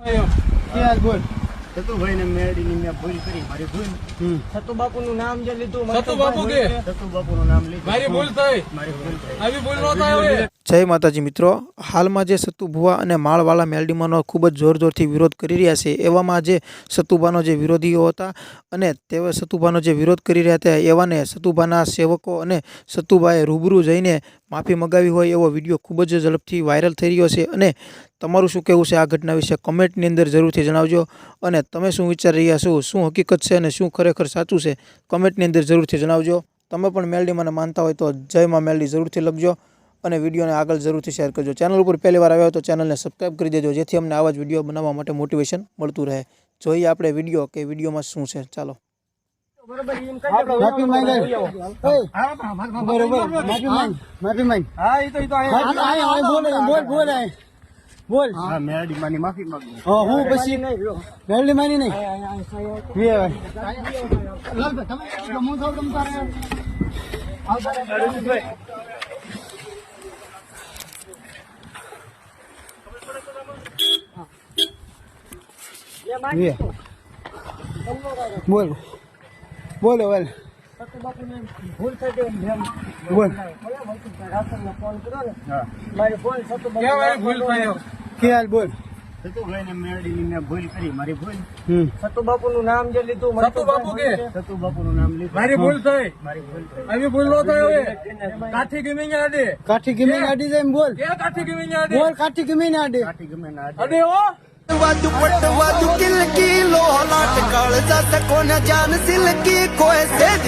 બોલ. સતુભાઈ ને મેળીની મેં ભૂલ કરી મારી ભૂલ. સતુ બાપુ નું નામ જે લીધું સતુ બાપુ કે? સતુબાપુ નું નામ લીધું. મારી ભૂલ થઈ. મારી ભૂલ થઈ. આવી ભૂલ ન થાય હવે. જય માતાજી મિત્રો. હાલમાં જે સતુભુવા અને માળવાળા મેલડીમાંનો ખૂબ જ જોર જોરથી વિરોધ કરી રહ્યા છે એવામાં જે સતુભાનો જે વિરોધીઓ હતા અને તેઓ સતુભાનો જે વિરોધ કરી રહ્યા હતા એવાને સતુભાના સેવકો અને સતુભાએ રૂબરૂ જઈને માફી મગાવી હોય એવો વીડિયો ખૂબ જ ઝડપથી વાયરલ થઈ રહ્યો છે અને તમારું શું કહેવું છે આ ઘટના વિશે કમેન્ટની અંદર જરૂરથી જણાવજો અને તમે શું વિચારી રહ્યા છો શું હકીકત છે અને શું ખરેખર સાચું છે કમેન્ટની અંદર જરૂરથી જણાવજો. તમે પણ મેલડી મને માનતા હોય તો જય માં મેલડી જરૂરથી લખજો અને વિડીયોને આગળ જરૂરથી શેર કરજો. ચેનલ ઉપર પહેલી વાર આવ્યા હોય તો ચેનલને સબસ્ક્રાઈબ કરી દેજો જેથી અમને આવા જ વીડિયો બનાવવા માટે મોટિવેશન મળતું રહે. જોઈએ આપણે વીડિયો કે વિડીયોમાં શું છે. ચાલો. બરોબર. બોલ. હા મેળડી માની માફી માંગુ હા હું પછી મેલડી માની નહીં. વે ભાઈ તમે બોલ બોલો બોલ ભૂલ થઈ ગઈ એમ બોલ. ફોન કર્યો ને હા મારી ફોન આવી ભૂલ થઈ હાલ બોલ. સતુભાઈ ને ભૂલ કરી મારી ભૂલ? સતુ બાપુ નું નામ જે લીધું સતુ બાપુ કે? સતુબાપુ નું નામ લીધું. મારી ભૂલ થઈ. મારી ભૂલ આવી ભૂલ ન થાય હવે. કાઠી ગમી ને આડે. કાઠી ગમી આડી જાય બોલ. કે કાઠી ગમી ને આડે? બોલ કાઠી ગમી આડે. કાઠી ગમે ના અડે હો. વાદુ પટવાદુ કિલકી લોહલાટ કાળ જાત કોને જાન સિલકી કોઈ સેજ